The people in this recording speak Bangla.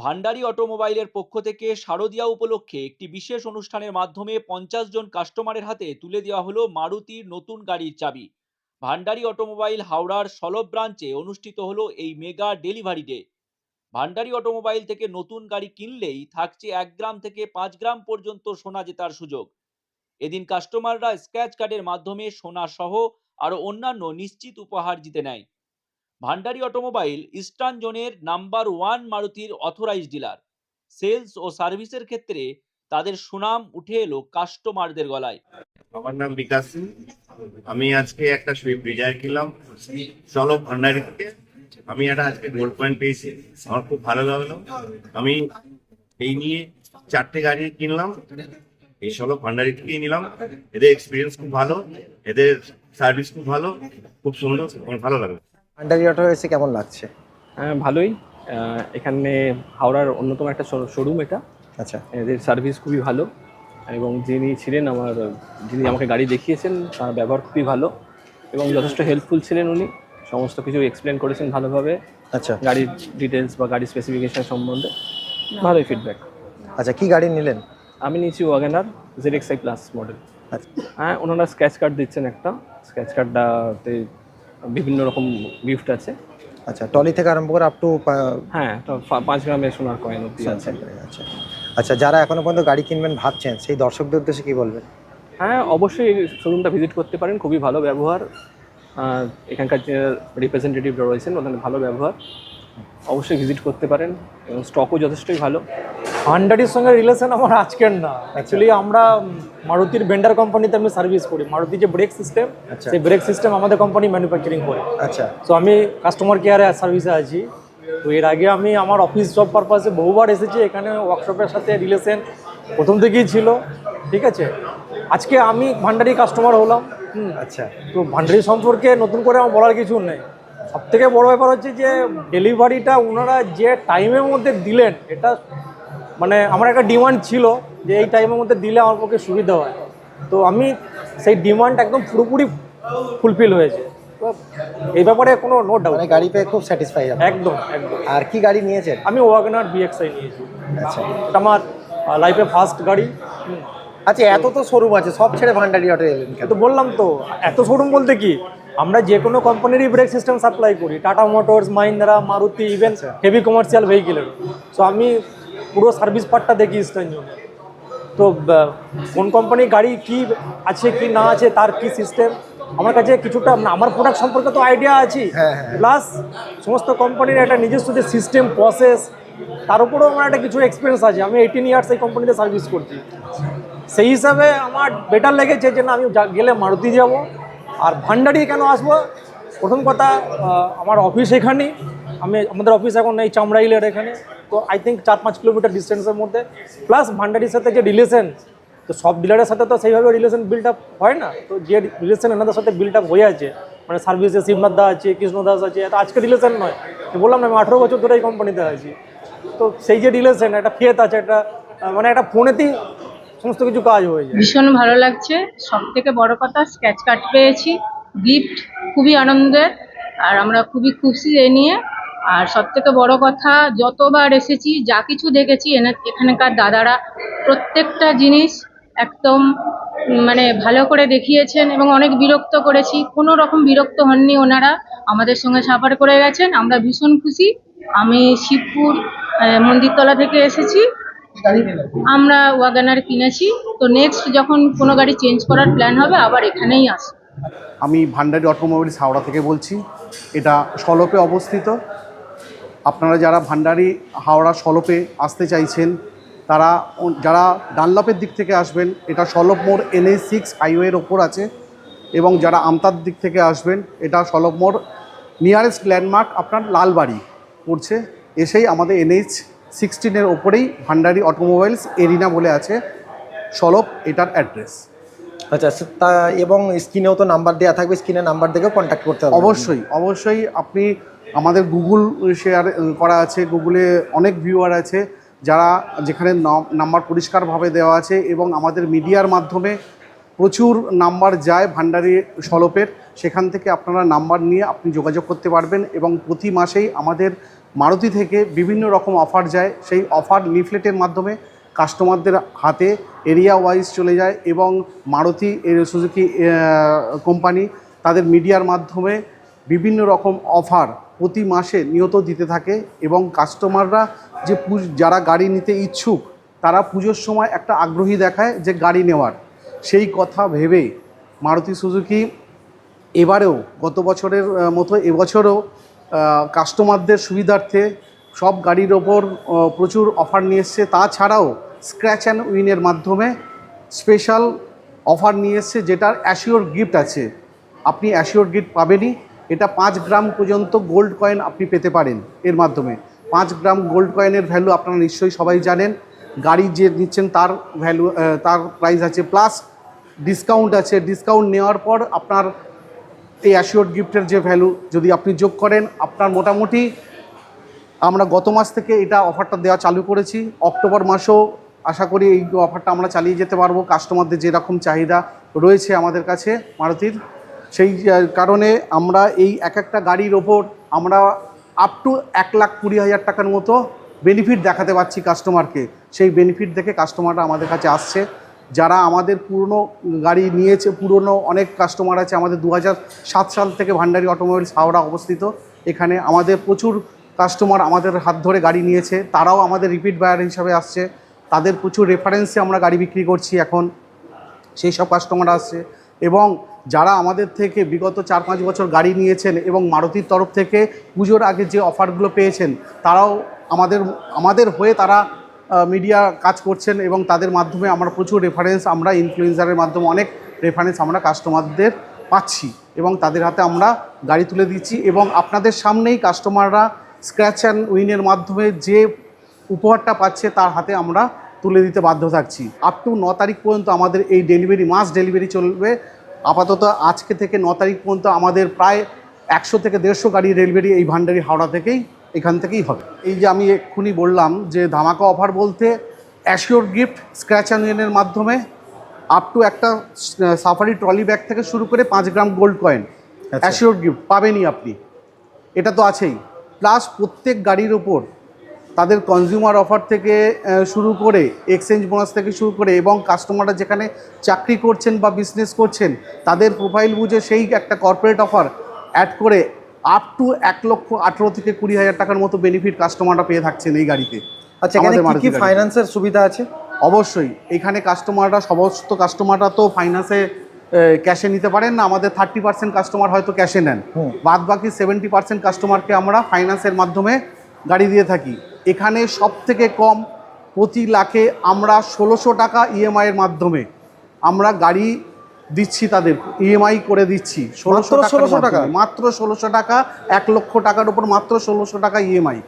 ভান্ডারী অটোমোবাইলের পক্ষ থেকে শারদিয়া উপলক্ষে একটি বিশেষ অনুষ্ঠানের মাধ্যমে পঞ্চাশ জন কাস্টমারের হাতে তুলে দেওয়া হলো মারুতির নতুন গাড়ির চাবি। ভান্ডারী অটোমোবাইল হাওড়ার সলব ব্রাঞ্চে অনুষ্ঠিত হলো এই mega delivery day. Bhandari automobile থেকে নতুন গাড়ি কিনলেই থাকছে এক গ্রাম থেকে পাঁচ গ্রাম পর্যন্ত সোনা জেতার সুযোগ। এদিন কাস্টমাররা স্ক্র্যাচ কার্ডের মাধ্যমে সোনা সহ আরও অন্যান্য নিশ্চিত উপহার জিতে নেয়। ভান্ডারী অটোমোবাইল ইস্টার্ন জোনের নাম্বার ওয়ান মারুতির অথরাইজ ডিলার। সেলস ও সার্ভিসের ক্ষেত্রে তাদের সুনাম উঠে এলো কাস্টমারদের গলায়। আমার নাম বিকাশ সিং। আমি আজকে একটা সুইফট ডিজায়ার কিনলাম। চলো ভান্ডারি থেকে। আমি একটা আজকে গোল্ড পয়েন্ট পেয়েছি। আমার খুব ভালো লাগল। আমি এই নিয়ে চারটে গাড়ি কিনলাম। এই চলো ভান্ডারি থেকেই নিলাম। এদের এক্সপিরিয়েন্স খুব ভালো। এদের সার্ভিস খুব ভালো। খুব সুন্দর। আমার ভালো লাগল। আন্ডারি অটো এসে কেমন লাগছে? হ্যাঁ ভালোই। এখানে হাওড়ার অন্যতম একটা শোরুম এটা। আচ্ছা। এদের সার্ভিস খুবই ভালো। এবং যিনি ছিলেন আমার যিনি আমাকে গাড়ি দেখিয়েছেন তার ব্যবহার খুবই ভালো এবং যথেষ্ট হেল্পফুল ছিলেন উনি। সমস্ত কিছু এক্সপ্লেন করেছেন ভালোভাবে। আচ্ছা। গাড়ির ডিটেলস বা গাড়ির স্পেসিফিকেশন সম্বন্ধে। ভালোই ফিডব্যাক আচ্ছা কি গাড়ি নিলেন? আমি নিয়েছি WagonR Z X I plus model আচ্ছা। হ্যাঁ ওনারা স্ক্র্যাচ কার্ড দিচ্ছেন একটা। স্ক্র্যাচ কার্ডটাতে বিভিন্ন রকম গিফট আছে। আচ্ছা টলি থেকে আরম্ভ করে আপ টু হ্যাঁ পাঁচ গ্রামের সোনার কয়েন অব্দি আছে। আচ্ছা। আচ্ছা যারা এখনও পর্যন্ত গাড়ি কিনবেন ভাবছেন সেই দর্শকদের উদ্দেশ্যে কী বলবেন? হ্যাঁ অবশ্যই শোরুমটা ভিজিট করতে পারেন খুবই ভালো ব্যবহার। এখানকার যে রিপ্রেজেন্টেটিভরা রয়েছেন ওখানে ভালো ব্যবহার। অবশ্যই ভিজিট করতে পারেন এবং স্টকও যথেষ্টই ভালো। হান্ডারির সঙ্গে রিলেশন আমার আজকের না। অ্যাকচুয়ালি আমরা মারুতির বেন্ডার কোম্পানিতে আমি সার্ভিস করি। মারুতি যে ব্রেক সিস্টেম আচ্ছা। সেই ব্রেক সিস্টেম আমাদের কোম্পানি ম্যানুফ্যাকচারিং করে। আচ্ছা। তো আমি কাস্টমার কেয়ারে সার্ভিসে আছি। তো এর আগে আমি আমার অফিস জব পারপাসে বহুবার এসেছি। এখানে ওয়ার্কশপের সাথে রিলেশন প্রথম থেকেই ছিল। ঠিক আছে? আজকে আমি ভান্ডারি কাস্টমার হলাম। হুম। আচ্ছা। তো ভান্ডারি সম্পর্কে নতুন করে আমার বলার কিছু নেই। সব থেকে বড় ব্যাপার হচ্ছে যে ডেলিভারিটা ওনারা যে টাইমের মধ্যে দিলেন এটা মানে আমার একটা ডিমান্ড ছিল যে এই টাইমের মধ্যে দিলে আমার পক্ষে সুবিধা হয়। তো আমি সেই ডিমান্ড একদম পুরোপুরি ফুলফিল হয়েছে। তো এই ব্যাপারে কোনো নো ডাউট মানে গাড়ি পেয়ে খুব স্যাটিসফাই একদম একদম। আর কি গাড়ি নিয়েছেন? আমি ওয়াগনার বিএক্সআই নিয়েছি। আচ্ছা। আমার লাইফে ফার্স্ট গাড়ি। আচ্ছা এত তো শোরুম আছে সব ছেড়ে ভান্ডারি অটো এলেন তো বললাম তো এত শোরুম বলতে কি? আমরা যে কোনো কোম্পানিরই ব্রেক সিস্টেম সাপ্লাই করি। Tata Motors Mahindra Maruti even heavy commercial ভেহিকেলের so আমি পুরো সার্ভিস পার্টটা দেখি ইস্টার্ন জোনে তো কোন কোম্পানির গাড়ি কি আছে কি না আছে তার কি সিস্টেম আমার কাছে কিছুটা মানে আমার প্রোডাক্ট সম্পর্কে তো আইডিয়া আছে। প্লাস সমস্ত কোম্পানির একটা নিজস্ব যে সিস্টেম প্রসেস তার উপরেও আমার একটা কিছু এক্সপিরিয়েন্স আছে। আমি এইটিন ইয়ার্স এই কোম্পানিতে সার্ভিস করছি। সেই হিসাবে আমার বেটার লেগেছে যে না আমি গেলে মারুতি যাব। আর ভান্ডারি কেন আসব? প্রথম কথা আমার অফিস এখানেই। আমি, আমাদের অফিস এখন এই চামড়াইলের এখানে। তো আই থিঙ্ক চার পাঁচ কিলোমিটার ডিস্টেন্সের মধ্যে। প্লাস ভান্ডারির সাথে যে রিলেশন তো সব ডিলারের সাথে তো সেইভাবে রিলেশন বিল্ড আপ হয় না। তো যে রিলেশন এনাদের সাথে বিল্ড আপ হয়ে আছে মানে সার্ভিসে শিবনাথ দা আছে, কৃষ্ণ দাস আছে আজকে রিলেশন নয়। তো বললাম না, আমি আঠেরো বছর ধরে এই কোম্পানিতে আছি। তো সেই যে রিলেশন একটা ফেত আছে, একটা মানে একটা ফোনেতেই সমস্ত কিছু কাজ হয়ে যায়। ভীষণ ভালো লাগছে। সব থেকে বড় কথা স্কেচ কার্ড পেয়েছি। গিফট খুবই আনন্দের, আর আমরা খুবই খুশি এ নিয়ে। আর সব থেকে বড় কথা, যতবার এসেছি, যা কিছু দেখেছি এখানকার দাদারা প্রত্যেকটা জিনিস একদম মানে ভালো করে দেখিয়েছেন এবং অনেক বিরক্ত করেছি। কোনো রকম বিরক্ত হননি ওনারা। আমাদের সঙ্গে সাফার করে গেছেন। আমরা ভীষণ খুশি। আমি শিবপুর মন্দিরতলা থেকে এসেছি। আমরা ওয়াগানার কিনেছি। তো নেক্সট যখন কোনো গাড়ি চেঞ্জ করার প্ল্যান হবে আবার এখানেই আসব। আমি ভান্ডারি অটোমোবাইলস হাওড়া থেকে বলছি এটা সলপে অবস্থিত। আপনারা যারা ভান্ডারি হাওড়া সলপে আসতে চাইছেন তারা যারা ডানলপের দিক থেকে আসবেন এটা সলপ মোড় এনএইচ সিক্স হাইওয়ের ওপর আছে এবং যারা আমতার দিক থেকে আসবেন এটা সলপ মোড় নিয়ারেস্ট ল্যান্ডমার্ক আপনার লালবাড়ি পড়ছে। এসেই আমাদের এনএইচ সিক্সটিনের ওপরেই ভান্ডারি অটোমোবাইলস এরিনা বলে আছে। সলপ এটার অ্যাড্রেস। আচ্ছা সে- তা এবং স্ক্রিনেও তো নাম্বার দেওয়া থাকবে স্ক্রিনে নাম্বার দেখেও কন্ট্যাক্ট করতে হবে। অবশ্যই অবশ্যই আপনি আমাদের গুগল শেয়ার করা আছে গুগলে অনেক ভিউয়ার আছে যারা যেখানে নাম্বার পরিষ্কারভাবে দেওয়া আছে এবং আমাদের মিডিয়ার মাধ্যমে প্রচুর নাম্বার যায় ভান্ডারি সলপের সেখান থেকে আপনারা নাম্বার নিয়ে আপনি যোগাযোগ করতে পারবেন এবং প্রতি মাসেই আমাদের মারুতি থেকে বিভিন্ন রকম অফার যায়। সেই অফার লিফলেটের মাধ্যমে কাস্টমারদের হাতে এরিয়া ওয়াইজ চলে যায় এবং মারুতি সুজুকি কোম্পানি তাদের মিডিয়ার মাধ্যমে বিভিন্ন রকম অফার প্রতি মাসে নিয়ত দিতে থাকে এবং কাস্টমাররা যে যারা গাড়ি নিতে ইচ্ছুক, তারা পুজোর সময় একটা আগ্রহী দেখায় যে গাড়ি নেওয়ার। সেই কথা ভেবে মারুতি সুজুকি এবারেও, গত বছরের মতো এবছরও কাস্টমারদের সুবিধার্থে সব গাড়ির ওপর প্রচুর অফার নিয়ে এসছে। তাছাড়াও স্ক্র্যাচ অ্যান্ড উইনের মাধ্যমে স্পেশাল অফার নিয়ে এসছে, যেটার অ্যাসিওর গিফট আছে। আপনি অ্যাসিওর গিফট পাবেনই। এটা পাঁচ গ্রাম পর্যন্ত গোল্ড কয়েন আপনি পেতে পারেন এর মাধ্যমে। পাঁচ গ্রাম গোল্ড কয়েনের ভ্যালু আপনারা নিশ্চয়ই সবাই জানেন। গাড়ি যে নিচ্ছেন তার ভ্যালু তার প্রাইস আছে। প্লাস ডিসকাউন্ট আছে। ডিসকাউন্ট নেওয়ার পর আপনার এই অ্যাসিওর গিফটের যে ভ্যালু যদি আপনি যোগ করেন, আপনার মোটামুটি আমরা গত মাস থেকে এটা অফারটা দেওয়া চালু করেছি। অক্টোবর মাসেও আশা করি এই অফারটা আমরা চালিয়ে যেতে পারব। কাস্টমারদের যেরকম চাহিদা রয়েছে আমাদের কাছে, মারুতির, সেই কারণে আমরা এই এক একটা গাড়ির ওপর আমরা আপ টু এক লাখ কুড়ি হাজার টাকার মতো বেনিফিট দেখাতে পারছি কাস্টমারকে সেই বেনিফিট দেখে কাস্টমাররা আমাদের কাছে আসছে। যারা আমাদের পুরনো গাড়ি নিয়েছে, পুরনো অনেক কাস্টমার আছে, আমাদের দু সাল থেকে ভান্ডারি অটোমোবাইলস হাওড়া অবস্থিত। এখানে আমাদের প্রচুর কাস্টমার আমাদের হাত ধরে গাড়ি নিয়েছে, তারাও আমাদের রিপিট বায়ার হিসাবে আসছে। তাদের প্রচুর রেফারেন্সে আমরা গাড়ি বিক্রি করছি এখন, সেই সব কাস্টমার আসছে। এবং যারা আমাদের থেকে বিগত চার পাঁচ বছর গাড়ি নিয়েছেন এবং মারুতির তরফ থেকে পুজোর আগে যে অফারগুলো পেয়েছেন, তারাও আমাদের আমাদের হয়ে তারা মিডিয়া কাজ করছেন এবং তাদের মাধ্যমে আমরা প্রচুর রেফারেন্স আমরা ইনফ্লুয়েন্সারের মাধ্যমে অনেক রেফারেন্স আমরা কাস্টমারদের পাচ্ছি এবং তাদের হাতে আমরা গাড়ি তুলে দিচ্ছি এবং আপনাদের সামনেই কাস্টমাররা স্ক্র্যাচ অ্যান্ড উইনের মাধ্যমে যে উপহারটা পাচ্ছে তার হাতে আমরা তুলে দিতে বাধ্য থাকছি। আপ টু ন তারিখ পর্যন্ত আমাদের এই ডেলিভারি মাস ডেলিভারি চলবে। আপাতত আজকে থেকে ন তারিখ পর্যন্ত আমাদের প্রায় একশো থেকে দেড়শো গাড়ি ডেলিভারি এই ভান্ডারি হাওড়া থেকেই এখান থেকেই হবে। এই যে আমি এক্ষুনি বললাম যে ধামাকা অফার বলতে অ্যাশিওর গিফট স্ক্র্যাচ অ্যান্ড মাধ্যমে আপ টু একটা সাফারি ট্রলি ব্যাগ থেকে শুরু করে পাঁচ gram gold coin assure gift পাবেনই আপনি। এটা তো আছেই। প্লাস প্রত্যেক গাড়ির ওপর তাদের কনজিউমার অফার থেকে শুরু করে এক্সচেঞ্জ বোনাস থেকে শুরু করে এবং কাস্টমাররা যেখানে চাকরি করছেন বা বিজনেস করছেন তাদের প্রোফাইল বুঝে সেই একটা কর্পোরেট অফার অ্যাড করে আপ টু এক লক্ষ আঠেরো থেকে কুড়ি হাজার টাকার মতো বেনিফিট কাস্টমাররা পেয়ে থাকছেন এই গাড়িতে আচ্ছা এখানে কি। ফাইন্যান্সের সুবিধা আছে অবশ্যই এখানে কাস্টমাররা সমস্ত কাস্টমাররা তো ফাইন্যান্সে ক্যাশে নিতে পারেন না আমাদের থার্টি পার্সেন্ট কাস্টমার হয়তো ক্যাশে নেন। বাদ বাকি সেভেন্টি পার্সেন্ট কাস্টমারকে আমরা ফাইন্যান্সের মাধ্যমে গাড়ি দিয়ে থাকি এখানে সব থেকে কম প্রতি লাখে আমরা ষোলোশো টাকা ইএমআইয়ের মাধ্যমে আমরা গাড়ি দিচ্ছি তাদের ইএমআই করে দিচ্ছি ষোলোশো ষোলোশো টাকা? মাত্র ষোলোশো টাকা এক লক্ষ টাকার উপর মাত্র ষোলোশো টাকা ইএমআই